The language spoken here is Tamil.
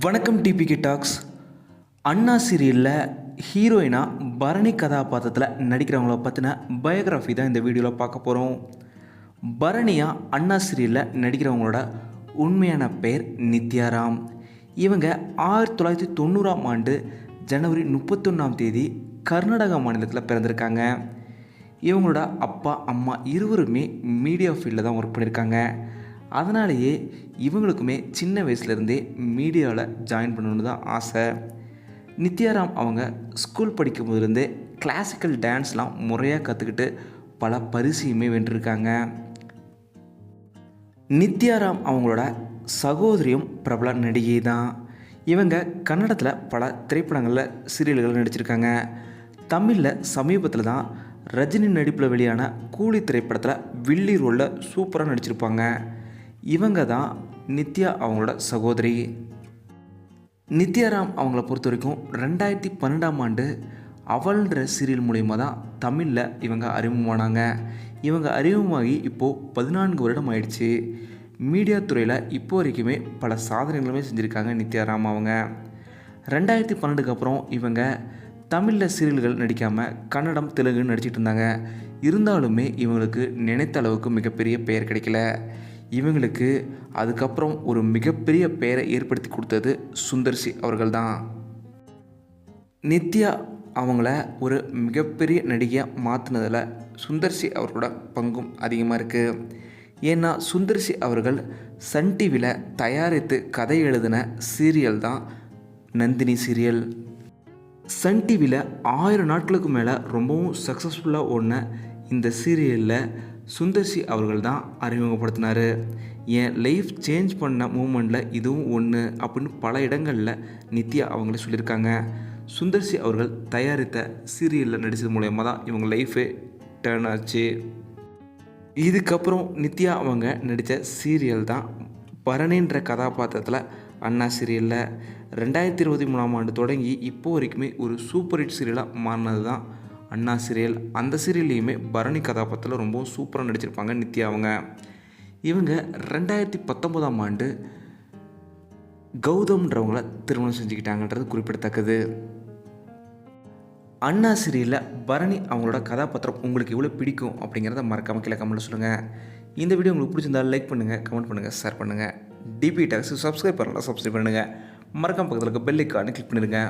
வணக்கம் டிபிகே டாக்ஸ். அண்ணா சீரியலில் ஹீரோயினாக பரணி கதாபாத்திரத்தில் நடிக்கிறவங்கள பற்றின பயோகிராஃபி தான் இந்த வீடியோவில் பார்க்க போகிறோம் பரணியாக அண்ணா சீரியலில் நடிக்கிறவங்களோட உண்மையான பெயர் நித்யாராம். இவங்க ஆயிரத்தி தொள்ளாயிரத்தி தொண்ணூறாம் ஆண்டு ஜனவரி முப்பத்தொன்னாம் தேதி கர்நாடகா மாநிலத்தில் பிறந்திருக்காங்க. இவங்களோட அப்பா அம்மா இருவருமே மீடியா ஃபீல்டில் தான் ஒர்க் பண்ணியிருக்காங்க அதனாலேயே இவங்களுக்குமே சின்ன வயசுலேருந்தே மீடியாவில் ஜாயின் பண்ணணுன்னு தான் ஆசை. நித்யாராம் அவங்க ஸ்கூல் படிக்கும் போதுலேருந்தே கிளாசிக்கல் டான்ஸ்லாம் முறையாக கற்றுக்கிட்டு பல பரிசையுமே வென்றிருக்காங்க. நித்யாராம் அவங்களோட சகோதரியும் பிரபல நடிகை தான். இவங்க கன்னடத்தில் பல திரைப்படங்களில் சீரியல்கள் நடிச்சிருக்காங்க. தமிழில் சமீபத்தில் தான் ரஜினி நடிப்பில் வெளியான கூலி திரைப்படத்தில் வில்லி ரோலில் சூப்பராக நடிச்சிருப்பாங்க. இவங்க தான் நித்யா அவங்களோட சகோதரி. நித்யாராம் அவங்கள பொறுத்த வரைக்கும் ரெண்டாயிரத்தி பன்னெண்டாம் ஆண்டு அவள்ன்ற சீரியல் மூலிமா தான் தமிழில் இவங்க அறிமுகமானாங்க. இவங்க அறிமுகமாகி இப்போது பதினான்கு வருடம் ஆயிடுச்சு. மீடியா துறையில் இப்போ வரைக்குமே பல சாதனைகளுமே செஞ்சுருக்காங்க நித்யாராம் அவங்க. ரெண்டாயிரத்தி பன்னெண்டுக்கு அப்புறம் இவங்க தமிழில் சீரியல்கள் நடிக்காமல் கன்னடம் தெலுங்கு நடிச்சிட்டு இருந்தாங்க. இருந்தாலுமே இவங்களுக்கு நினைத்த அளவுக்கு மிகப்பெரிய பெயர் கிடைக்கல. இவங்களுக்கு அதுக்கப்புறம் ஒரு மிகப்பெரிய பெயரை ஏற்படுத்தி கொடுத்தது சுந்தர்சி அவர்கள் தான் நித்யா அவங்கள ஒரு மிகப்பெரிய நடிகையாக மாற்றினதில் சுந்தர்சி அவர்களோட பங்கும் அதிகமாக இருக்குது ஏன்னா சுந்தர்சி அவர்கள் சன் டிவியில் தயாரித்து கதை எழுதின சீரியல் தான் நந்தினி சீரியல். சன் டிவியில் ஆயிரம் நாட்களுக்கு மேலே ரொம்பவும் சக்ஸஸ்ஃபுல்லாக ஓடின இந்த சீரியலில் சுந்தர்சி அவர்கள் தான் அறிமுகப்படுத்தினார். என் லைஃப் சேஞ்ச் பண்ண மூமெண்ட்டில் இதுவும் ஒன்று அப்படின்னு பல இடங்களில் நித்யா அவங்களே சொல்லியிருக்காங்க. சுந்தர்சி அவர்கள் தயாரித்த சீரியலில் நடித்தது மூலயமா தான் இவங்க லைஃபே டேர்ன் ஆச்சு. இதுக்கப்புறம் நித்யா அவங்க நடித்த சீரியல் தான் பரணின்ற கதாபாத்திரத்தில் அண்ணா சீரியலில். ரெண்டாயிரத்தி இருபத்தி மூணாம் ஆண்டு தொடங்கி இப்போ வரைக்குமே ஒரு சூப்பர் ஹிட் சீரியலாக மாறினது தான் அண்ணா சீரியல் அந்த சீரியல்லையுமே பரணி கதாபாத்திரத்தில் ரொம்பவும் சூப்பராக நடிச்சிருப்பாங்க நித்யா அவங்க. இவங்க ரெண்டாயிரத்தி பத்தொம்போதாம் ஆண்டு கௌதம்ன்றவங்கள திருமணம் செஞ்சுக்கிட்டாங்கன்றது குறிப்பிடத்தக்கது. அண்ணா சீரியலில் பரணி அவங்களோட கதாபாத்திரம் உங்களுக்கு எவ்வளோ பிடிக்கும் அப்படிங்கிறத மறக்காமல் கீழே கமெண்ட்டில் சொல்லுங்கள் இந்த வீடியோ உங்களுக்கு பிடிச்சிருந்தால் லைக் பண்ணுங்கள் கமெண்ட் பண்ணுங்கள் ஷேர் பண்ணுங்கள் டிபி டாக்ஸ் சப்ஸ்கிரைப் பண்ணலாம் சப்ஸ்கிரைப் பண்ணுங்கள் மறக்காம பக்கத்தில் இருக்க பெல் ஐக்கானு கிளிக் பண்ணிடுங்க.